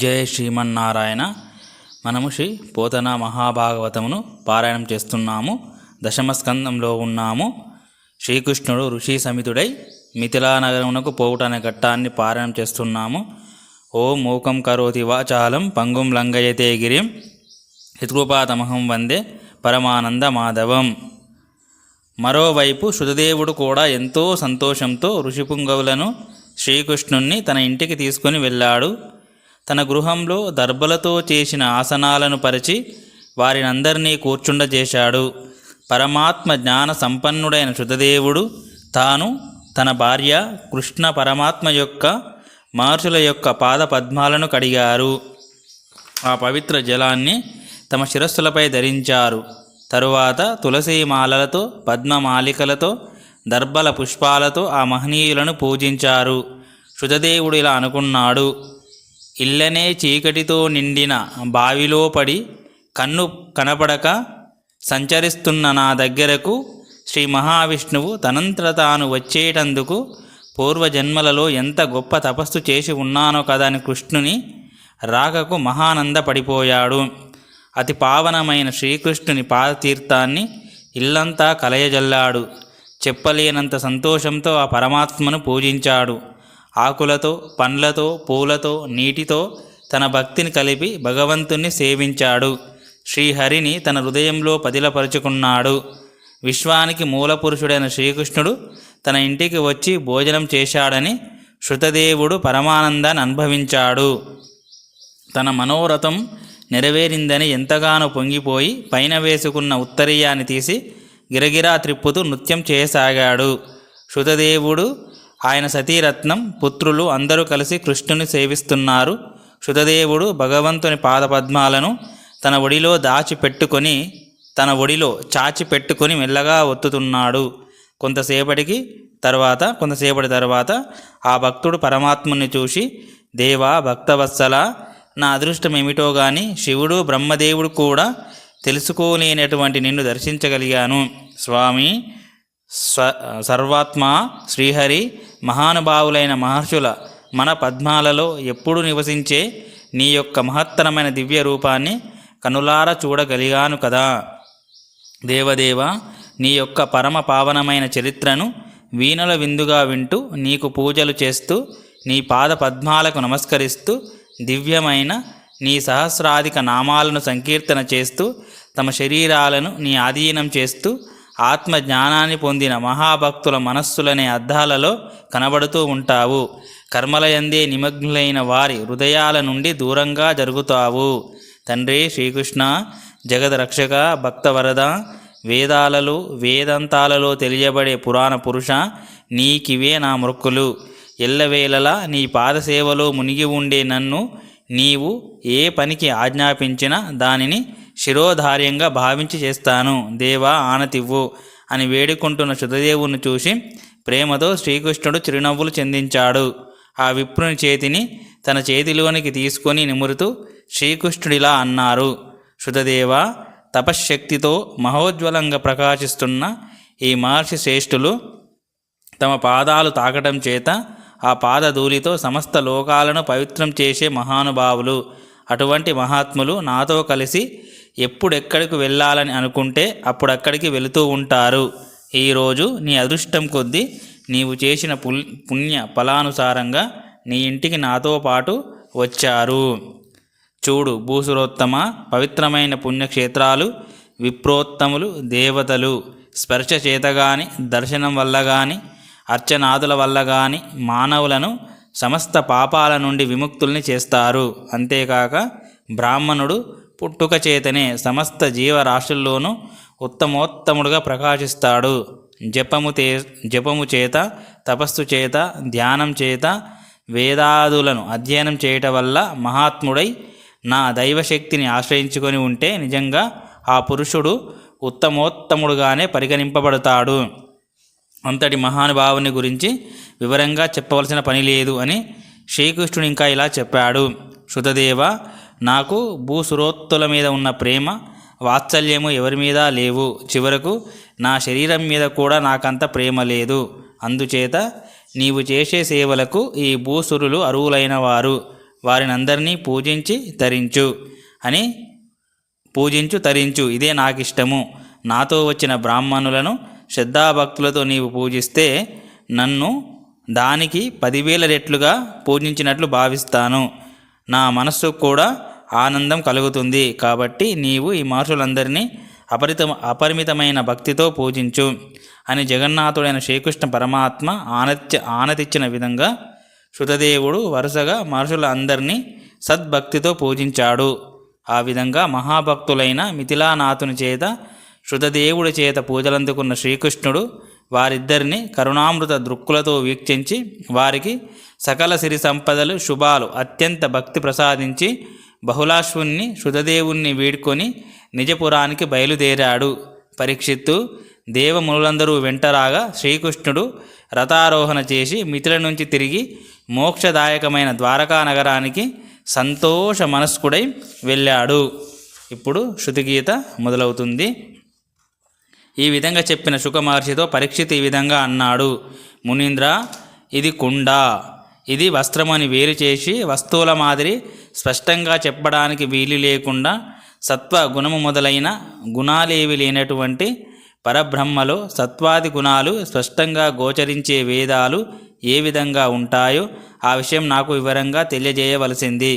జయ శ్రీమన్నారాయణ. మనము శ్రీ పోతన మహాభాగవతమును పారాయణం చేస్తున్నాము. దశమ స్కందంలో ఉన్నాము. శ్రీకృష్ణుడు ఋషి సమితుడై మిథిలా నగరమునకు పోవుటనే ఘట్టాన్ని పారాయణం చేస్తున్నాము. ఓం మూకం కరోతి వాచాలం పంగుం లంగయతే గిరిం హితృపాతమహం వందే పరమానంద మాధవం. మరోవైపు శుధదేవుడు కూడా ఎంతో సంతోషంతో ఋషిపుంగవులను శ్రీకృష్ణుణ్ణి తన ఇంటికి తీసుకొని వెళ్ళాడు. తన గృహంలో దర్భలతో చేసిన ఆసనాలను పరిచి వారినందరినీ కూర్చుండజేశాడు. పరమాత్మ జ్ఞాన సంపన్నుడైన శుద్ధదేవుడు తాను తన భార్య కృష్ణ పరమాత్మ యొక్క మహర్షుల యొక్క పాద పద్మాలను కడిగారు. ఆ పవిత్ర జలాన్ని తమ శిరస్సులపై ధరించారు. తరువాత తులసి మాలలతో పద్మమాలికలతో దర్భల పుష్పాలతో ఆ మహనీయులను పూజించారు. శుధదేవుడు ఇలా అనుకున్నాడు. ఇల్లనే చీకటితో నిండిన బావిలో పడి కన్ను కనపడక సంచరిస్తున్న నా దగ్గరకు శ్రీ మహావిష్ణువు తనంతట తాను వచ్చేటందుకు పూర్వజన్మలలో ఎంత గొప్ప తపస్సు చేసి ఉన్నానో కదా అని కృష్ణుని రాకకు మహానంద పడిపోయాడు అతి పావనమైన శ్రీకృష్ణుని పాదతీర్థాన్ని ఇల్లంతా కలయజల్లాడు. చెప్పలేనంత సంతోషంతో ఆ పరమాత్మను పూజించాడు. ఆకులతో పండ్లతో పూలతో నీటితో తన భక్తిని కలిపి భగవంతుణ్ణి సేవించాడు. శ్రీహరిని తన హృదయంలో పదిలపరుచుకున్నాడు. విశ్వానికి మూలపురుషుడైన శ్రీకృష్ణుడు తన ఇంటికి వచ్చి భోజనం చేశాడని శృతదేవుడు పరమానందాన్ని అనుభవించాడు. తన మనోరథం నెరవేరిందని ఎంతగానో పొంగిపోయి పైన వేసుకున్న ఉత్తరీయాన్ని తీసి గిరగిరా త్రిప్పుతూ నృత్యం చేయసాగాడు. శృతదేవుడు ఆయన సతీరత్నం పుత్రులు అందరూ కలిసి కృష్ణుని సేవిస్తున్నారు. శృతదేవుడు భగవంతుని పాదపద్మాలను తన ఒడిలో దాచిపెట్టుకొని తన ఒడిలో చాచి పెట్టుకొని మెల్లగా ఒత్తుతున్నాడు. కొంతసేపటికి తర్వాత కొంతసేపటి తర్వాత ఆ భక్తుడు పరమాత్ముని చూసి దేవా భక్తవత్సల నా అదృష్టం ఏమిటో గాని శివుడు బ్రహ్మదేవుడు కూడా తెలుసుకోలేనటువంటి నిన్ను దర్శించగలిగాను. స్వామి స్వ సర్వాత్మ శ్రీహరి మహానుభావులైన మహర్షుల మన పద్మాలలో ఎప్పుడు నివసించే నీ యొక్క మహత్తరమైన దివ్య రూపాన్ని కనులార చూడగలిగాను కదా. దేవదేవ నీ యొక్క పరమ పావనమైన చరిత్రను వీణుల విందుగా వింటూ నీకు పూజలు చేస్తూ నీ పాద పద్మాలకు నమస్కరిస్తూ దివ్యమైన నీ సహస్రాధిక నామాలను సంకీర్తన చేస్తూ తమ శరీరాలను నీ ఆధీనం చేస్తూ ఆత్మ జ్ఞానాన్ని పొందిన మహాభక్తుల మనస్సులనే అద్దాలలో కనబడుతూ ఉంటావు. కర్మలయందే నిమగ్నులైన వారి హృదయాల నుండి దూరంగా జరుగుతావు. తండ్రి శ్రీకృష్ణ జగద్రక్షక భక్తవరద వేదాలలో వేదాంతాలలో తెలియబడే పురాణ పురుష నీకివే నా మృక్కులు. ఎల్లవేళలా నీ పాదసేవలో మునిగి ఉండే నన్ను నీవు ఏ పనికి ఆజ్ఞాపించినా దానిని శిరోధార్యంగా భావించి చేస్తాను. దేవా ఆనతివ్వు అని వేడుకుంటున్న శుద్ధదేవుని చూసి ప్రేమతో శ్రీకృష్ణుడు చిరునవ్వులు చెందించాడు. ఆ విప్రుని చేతిని తన చేతిలోనికి తీసుకొని నిమురుతూ శ్రీకృష్ణుడిలా అన్నారు. శుద్ధదేవ తపశ్శక్తితో మహోజ్వలంగా ప్రకాశిస్తున్న ఈ మహర్షి శ్రేష్ఠులు తమ పాదాలు తాకటం చేత ఆ పాదధూళితో సమస్త లోకాలను పవిత్రం చేసే మహానుభావులు. అటువంటి మహాత్ములు నాతో కలిసి ఎప్పుడెక్కడికి వెళ్ళాలని అనుకుంటే అప్పుడక్కడికి వెళుతూ ఉంటారు. ఈరోజు నీ అదృష్టం కొద్దీ నీవు చేసిన పుల్ పుణ్య ఫలానుసారంగా నీ ఇంటికి నాతో పాటు వచ్చారు. చూడు భూసురోత్తమ పవిత్రమైన పుణ్యక్షేత్రాలు విప్రోత్తములు దేవతలు. స్పర్శ చేత గాని దర్శనం వల్ల గాని అర్చనాదుల వల్ల గాని మానవులను సమస్త పాపాల నుండి విముక్తుల్ని చేస్తారు. అంతేకాక బ్రాహ్మణుడు పుట్టుక చేతనే సమస్త జీవరాశుల్లోనూ ఉత్తమోత్తముడుగా ప్రకాశిస్తాడు. జపము తే జపము చేత తపస్సు చేత ధ్యానం చేత వేదాదులను అధ్యయనం చేయటం వల్ల మహాత్ముడై నా దైవశక్తిని ఆశ్రయించుకొని ఉంటే నిజంగా ఆ పురుషుడు ఉత్తమోత్తముడుగానే పరిగణింపబడతాడు. అంతటి మహానుభావుని గురించి వివరంగా చెప్పవలసిన పని లేదు అని శ్రీకృష్ణుడు ఇంకా ఇలా చెప్పాడు. శృతదేవ నాకు భూసురోత్తుల మీద ఉన్న ప్రేమ వాత్సల్యము ఎవరి మీద లేవు. చివరకు నా శరీరం మీద కూడా నాకంత ప్రేమ లేదు. అందుచేత నీవు చేసే సేవలకు ఈ భూసురులు అరువులైన వారు. వారినందరినీ పూజించి తరించు అని పూజించు తరించు. ఇదే నాకిష్టము. నాతో వచ్చిన బ్రాహ్మణులను శ్రద్ధాభక్తులతో నీవు పూజిస్తే నన్ను దానికి పదివేల రెట్లుగా పూజించినట్లు భావిస్తాను. నా మనస్సు కూడా ఆనందం కలుగుతుంది. కాబట్టి నీవు ఈ మహర్షులందరినీ అపరిత అపరిమితమైన భక్తితో పూజించు. అని జగన్నాథుడైన శ్రీకృష్ణ పరమాత్మ ఆనత్య ఆనతిచ్చిన విధంగా శృతదేవుడు వరుసగా మహర్షుల అందరినీ సద్భక్తితో పూజించాడు. ఆ విధంగా మహాభక్తులైన మిథిలానాథుని చేత శృతదేవుడి చేత పూజలందుకున్న శ్రీకృష్ణుడు వారిద్దరిని కరుణామృత దృక్కులతో వీక్షించి వారికి సకల సిరి సంపదలు శుభాలు అత్యంత భక్తి ప్రసాదించి బహుళాశ్వుణ్ణి శృతదేవుణ్ణి వీడ్కొని నిజపురానికి బయలుదేరాడు. పరీక్షిత్తు దేవమునులందరూ వెంటరాగా శ్రీకృష్ణుడు రథారోహణ చేసి మిథుల నుంచి తిరిగి మోక్షదాయకమైన ద్వారకా నగరానికి సంతోష మనస్కుడై వెళ్ళాడు. ఇప్పుడు శృతిగీత మొదలవుతుంది. ఈ విధంగా చెప్పిన శుకమహర్షితో పరీక్షిత్ ఈ విధంగా అన్నాడు. మునీంద్ర ఇది కుండ. ఇది వస్త్రమని వేరు చేసి వస్తువుల మాదిరి స్పష్టంగా చెప్పడానికి వీలు లేకుండా సత్వ గుణము మొదలైన గుణాలేవి లేనటువంటి పరబ్రహ్మలో సత్వాది గుణాలు స్పష్టంగా గోచరించే వేదాలు ఏ విధంగా ఉంటాయో ఆ విషయం నాకు వివరంగా తెలియజేయవలసింది.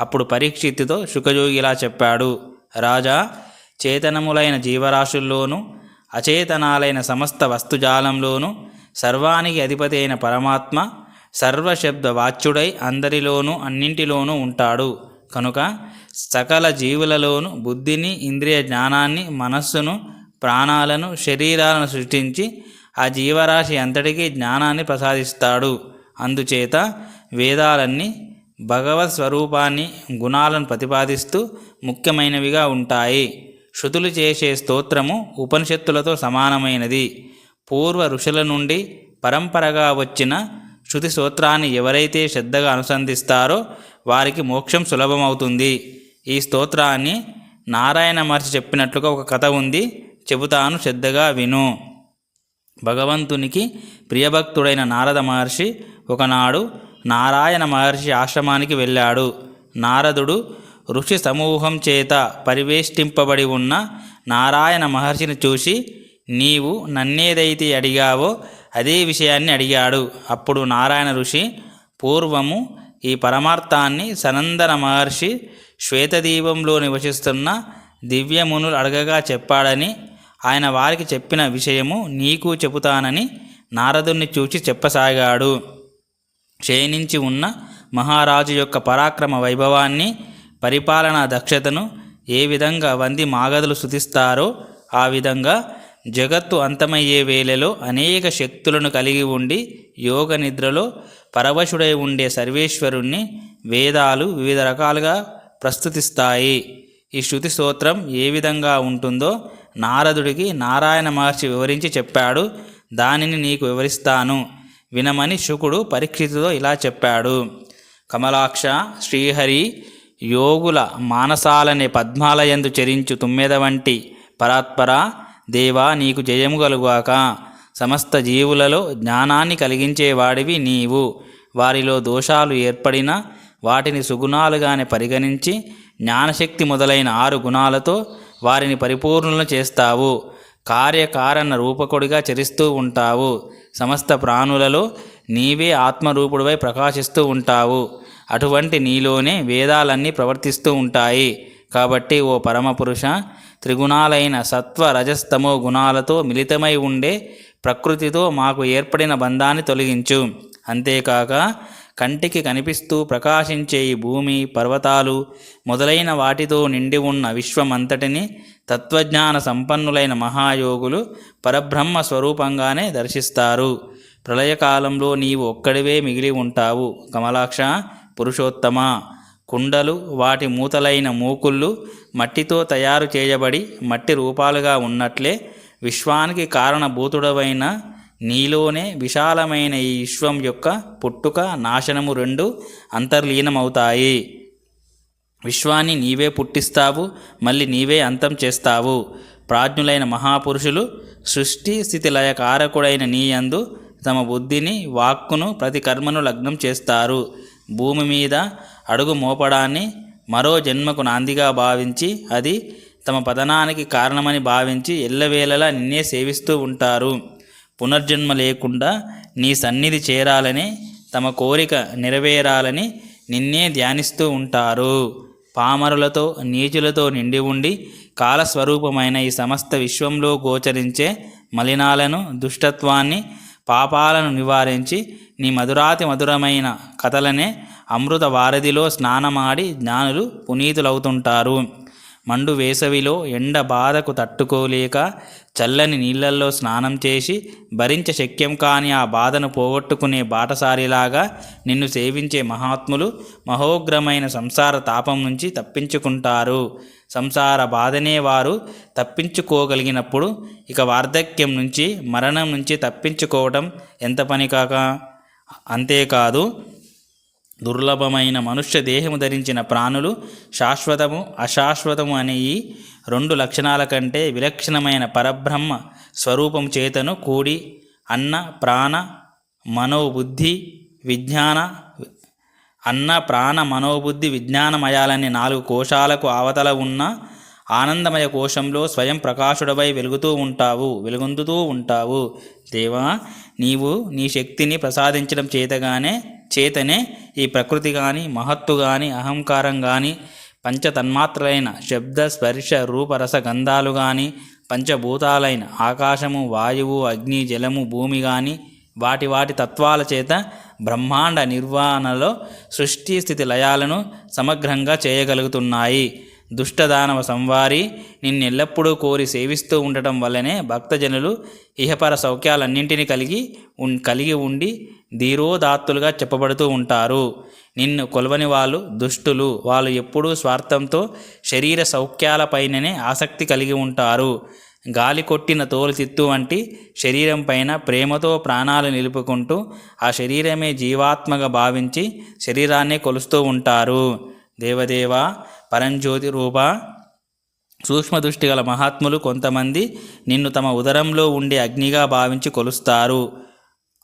అప్పుడు పరీక్షిత్తుతో శుకయోగి ఇలా చెప్పాడు. రాజా చేతనములైన జీవరాశుల్లోనూ అచేతనాలైన సమస్త వస్తుజాలంలోనూ సర్వానికి అధిపతి అయిన పరమాత్మ సర్వశబ్ద వాచ్యుడై అందరిలోనూ అన్నింటిలోనూ ఉంటాడు. కనుక సకల జీవులలోనూ బుద్ధిని ఇంద్రియ జ్ఞానాన్ని మనస్సును ప్రాణాలను శరీరాలను సృష్టించి ఆ జీవరాశి అంతటికీ జ్ఞానాన్ని ప్రసాదిస్తాడు. అందుచేత వేదాలన్నీ భగవత్ స్వరూపాన్ని గుణాలను ప్రతిపాదిస్తూ ముఖ్యమైనవిగా ఉంటాయి. శృతులు చేసే స్తోత్రము ఉపనిషత్తులతో సమానమైనది. పూర్వ ఋషుల నుండి పరంపరగా వచ్చిన శృతి స్తోత్రాన్ని ఎవరైతే శ్రద్ధగా అనుసంధిస్తారో వారికి మోక్షం సులభమవుతుంది. ఈ స్తోత్రాన్ని నారాయణ మహర్షి చెప్పినట్లుగా ఒక కథ ఉంది. చెబుతాను శ్రద్ధగా విను. భగవంతునికి ప్రియభక్తుడైన నారద మహర్షి ఒకనాడు నారాయణ మహర్షి ఆశ్రమానికి వెళ్ళాడు. నారదుడు ఋషి సమూహం చేత పరివేష్టింపబడి ఉన్న నారాయణ మహర్షిని చూసి నీవు నన్నేదైతే అడిగావో అదే విషయాన్ని అడిగాడు. అప్పుడు నారాయణ ఋషి పూర్వము ఈ పరమార్థాన్ని సనందన మహర్షి శ్వేతదీపంలో నివసిస్తున్న దివ్యమునులు అడగగా చెప్పాడని ఆయన వారికి చెప్పిన విషయము నీకు చెబుతానని నారదుణ్ణి చూచి చెప్పసాగాడు. క్షీణించి ఉన్న మహారాజు యొక్క పరాక్రమ వైభవాన్ని పరిపాలనా దక్షతను ఏ విధంగా వంది మాగధులు శుతిస్తారో ఆ విధంగా జగత్తు అంతమయ్యే వేళలో అనేక శక్తులను కలిగి ఉండి యోగ నిద్రలో పరవశుడై ఉండే సర్వేశ్వరుణ్ణి వేదాలు వివిధ రకాలుగా ప్రస్తుతిస్తాయి. ఈ శృతి స్తోత్రం ఏ విధంగా ఉంటుందో నారదుడికి నారాయణ మహర్షి వివరించి చెప్పాడు. దానిని నీకు వివరిస్తాను. వినమని శుకుడు పరీక్షితుతో ఇలా చెప్పాడు. కమలాక్ష శ్రీహరి యోగుల మానసాలనే పద్మాలయందు చరించు తుమ్మెద వంటి పరాత్పరా దేవా నీకు జయము కలుగాక. సమస్త జీవులలో జ్ఞానాన్ని కలిగించేవాడివి నీవు. వారిలో దోషాలు ఏర్పడినా వాటిని సుగుణాలుగానే పరిగణించి జ్ఞానశక్తి మొదలైన ఆరు గుణాలతో వారిని పరిపూర్ణులను చేస్తావు. కార్యకారణ రూపకుడిగా చరిస్తూ ఉంటావు. సమస్త ప్రాణులలో నీవే ఆత్మరూపుడివై ప్రకాశిస్తూ ఉంటావు. అటువంటి నీలోనే వేదాలన్నీ ప్రవర్తిస్తూ ఉంటాయి. కాబట్టి ఓ పరమపురుష త్రిగుణాలైన సత్వ రజస్తమో గుణాలతో మిళితమై ఉండే ప్రకృతితో మాకు ఏర్పడిన బంధాన్ని తొలగించు. అంతేకాక కంటికి కనిపిస్తూ ప్రకాశించే ఈ భూమి పర్వతాలు మొదలైన వాటితో నిండి ఉన్న విశ్వమంతటిని తత్వజ్ఞాన సంపన్నులైన మహాయోగులు పరబ్రహ్మ స్వరూపంగానే దర్శిస్తారు. ప్రళయకాలంలో నీవు ఒక్కడివే మిగిలి ఉంటావు. కమలాక్ష పురుషోత్తమ. కుండలు వాటి మూతలైన మూకుళ్ళు మట్టితో తయారు చేయబడి మట్టి రూపాలుగా ఉన్నట్లే విశ్వానికి కారణభూతుడవైన నీలోనే విశాలమైన ఈ విశ్వం యొక్క పుట్టుక నాశనము రెండు అంతర్లీనమవుతాయి. విశ్వాన్ని నీవే పుట్టిస్తావు మళ్ళీ నీవే అంతం చేస్తావు. ప్రాజ్ఞులైన మహాపురుషులు సృష్టి స్థితి లయ కారకుడైన నీయందు తమ బుద్ధిని వాక్కును ప్రతి కర్మను లగ్నం చేస్తారు. భూమి మీద అడుగు మోపడాన్ని మరో జన్మకు నాందిగా భావించి అది తమ పతనానికి కారణమని భావించి ఎల్లవేళలా నిన్నే సేవిస్తూ ఉంటారు. పునర్జన్మ లేకుండా నీ సన్నిధి చేరాలని తమ కోరిక నెరవేరాలని నిన్నే ధ్యానిస్తూ ఉంటారు. పామరులతో నీచులతో నిండి ఉండి కాలస్వరూపమైన ఈ సమస్త విశ్వంలో గోచరించే మలినాలను దుష్టత్వాన్ని పాపాలను నివారించి నీ మధురాతి మధురమైన కథలనే అమృత వారధిలో స్నానమాడి జ్ఞానులు పునీతులవుతుంటారు. మండు వేసవిలో ఎండ బాధకు తట్టుకోలేక చల్లని నీళ్ళల్లో స్నానం చేసి భరించ శక్యం కాని ఆ బాధను పోగొట్టుకునే బాటసారిలాగా నిన్ను సేవించే మహాత్ములు మహోగ్రమైన సంసార తాపం నుంచి తప్పించుకుంటారు. సంసార బాధనే వారు తప్పించుకోగలిగినప్పుడు ఇక వార్ధక్యం నుంచి మరణం నుంచి తప్పించుకోవటం ఎంత పని కాక? అంతేకాదు దుర్లభమైన మనుష్య దేహము ధరించిన ప్రాణులు శాశ్వతము అశాశ్వతము అనే ఈ రెండు లక్షణాల కంటే విలక్షణమైన పరబ్రహ్మ స్వరూపం చేతను కూడి అన్న ప్రాణ మనోబుద్ధి విజ్ఞాన అన్న ప్రాణ మనోబుద్ధి విజ్ఞానమయాలనే నాలుగు కోశాలకు అవతల ఉన్న ఆనందమయ కోశంలో స్వయం ప్రకాశుడవై వెలుగుతూ ఉంటావు వెలుగొందుతూ ఉంటావు. దేవా నీవు నీ శక్తిని ప్రసాదించడం చేతగానే చేతనే ఈ ప్రకృతి కానీ మహత్తు కానీ అహంకారం కానీ పంచతన్మాత్రలైన శబ్ద స్పర్శ రూపరస గంధాలు కానీ పంచభూతాలైన ఆకాశము వాయువు అగ్ని జలము భూమి కానీ వాటి వాటి తత్వాల చేత బ్రహ్మాండ నిర్వహణలో సృష్టి స్థితి లయాలను సమగ్రంగా చేయగలుగుతున్నాయి. దుష్టదానవ సంవారి నిన్నెల్లప్పుడూ కోరి సేవిస్తూ ఉండటం వల్లనే భక్తజనులు ఇహపర సౌఖ్యాలన్నింటినీ కలిగి ఉన్ కలిగి ఉండి ధీరోదాత్తులుగా చెప్పబడుతూ ఉంటారు. నిన్ను కొలవని వాళ్ళు దుష్టులు. వాళ్ళు ఎప్పుడూ స్వార్థంతో శరీర సౌఖ్యాలపైననే ఆసక్తి కలిగి ఉంటారు. గాలి కొట్టిన తోలు తిత్తు వంటి శరీరం పైన ప్రేమతో ప్రాణాలు నిలుపుకుంటూ ఆ శరీరమే జీవాత్మగా భావించి శరీరాన్నే కొలుస్తూ ఉంటారు. దేవదేవ పరంజ్యోతి రూప సూక్ష్మదృష్టి గల మహాత్ములు కొంతమంది నిన్ను తమ ఉదరంలో ఉండే అగ్నిగా భావించి కొలుస్తారు.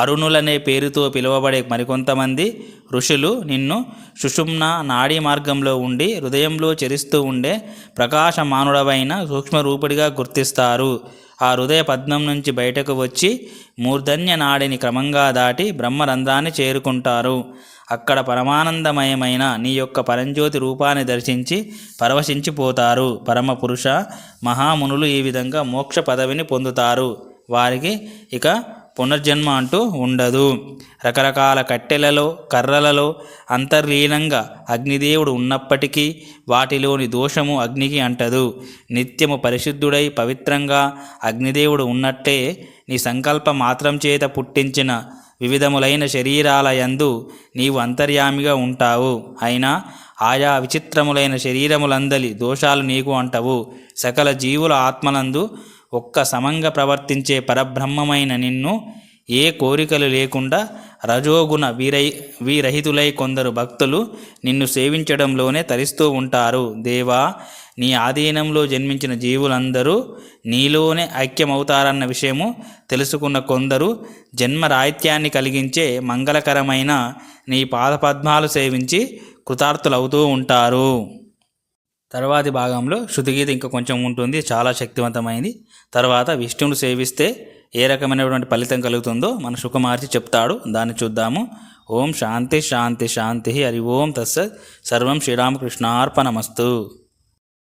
అరుణులనే పేరుతో పిలువబడే మరికొంతమంది ఋషులు నిన్ను సుషుమ్న నాడీ మార్గంలో ఉండి హృదయంలో చెరిస్తూ ఉండే ప్రకాశమానుడవైన సూక్ష్మరూపుడిగా గుర్తిస్తారు. ఆ హృదయ పద్మం నుంచి బయటకు వచ్చి మూర్ధన్య నాడిని క్రమంగా దాటి బ్రహ్మరంధ్రాన్ని చేరుకుంటారు. అక్కడ పరమానందమయమైన నీ యొక్క పరంజ్యోతి రూపాన్ని దర్శించి పరవశించిపోతారు. పరమ పురుష మహామునులు ఈ విధంగా మోక్ష పదవిని పొందుతారు. వారికి ఇక పునర్జన్మ అంటూ ఉండదు. రకరకాల కట్టెలలో కర్రలలో అంతర్లీనంగా అగ్నిదేవుడు ఉన్నప్పటికీ వాటిలోని దోషము అగ్నికి అంటదు. నిత్యము పరిశుద్ధుడై పవిత్రంగా అగ్నిదేవుడు ఉన్నట్టే నీ సంకల్ప మాత్రం చేత పుట్టించిన వివిధములైన శరీరాల యందు నీవు అంతర్యామిగా ఉంటావు. అయినా ఆయా విచిత్రములైన శరీరములందలి దోషాలు నీకు అంటవు. సకల జీవుల ఆత్మలందు ఒక్క సమంగా ప్రవర్తించే పరబ్రహ్మమైన నిన్ను ఏ కోరికలు లేకుండా రజోగుణ వీరై వీరహితులై కొందరు భక్తులు నిన్ను సేవించడంలోనే తరిస్తూ ఉంటారు. దేవా నీ ఆధీనంలో జన్మించిన జీవులందరూ నీలోనే ఐక్యమవుతారన్న విషయము తెలుసుకున్న కొందరు జన్మరాహిత్యాన్ని కలిగించే మంగళకరమైన నీ పాదపద్మాలు సేవించి కృతార్థులవుతూ ఉంటారు. తర్వాతి భాగంలో శృతిగీత ఇంకా కొంచెం ఉంటుంది చాలా శక్తివంతమైంది. తర్వాత విష్ణువును సేవిస్తే ఏ రకమైనటువంటి ఫలితం కలుగుతుందో మన సుఖమార్చి చెప్తాడు. దాన్ని చూద్దాము. ఓం శాంతి శాంతి శాంతి హరి ఓం తస్సత్. సర్వం శ్రీరామకృష్ణార్పణమస్తు.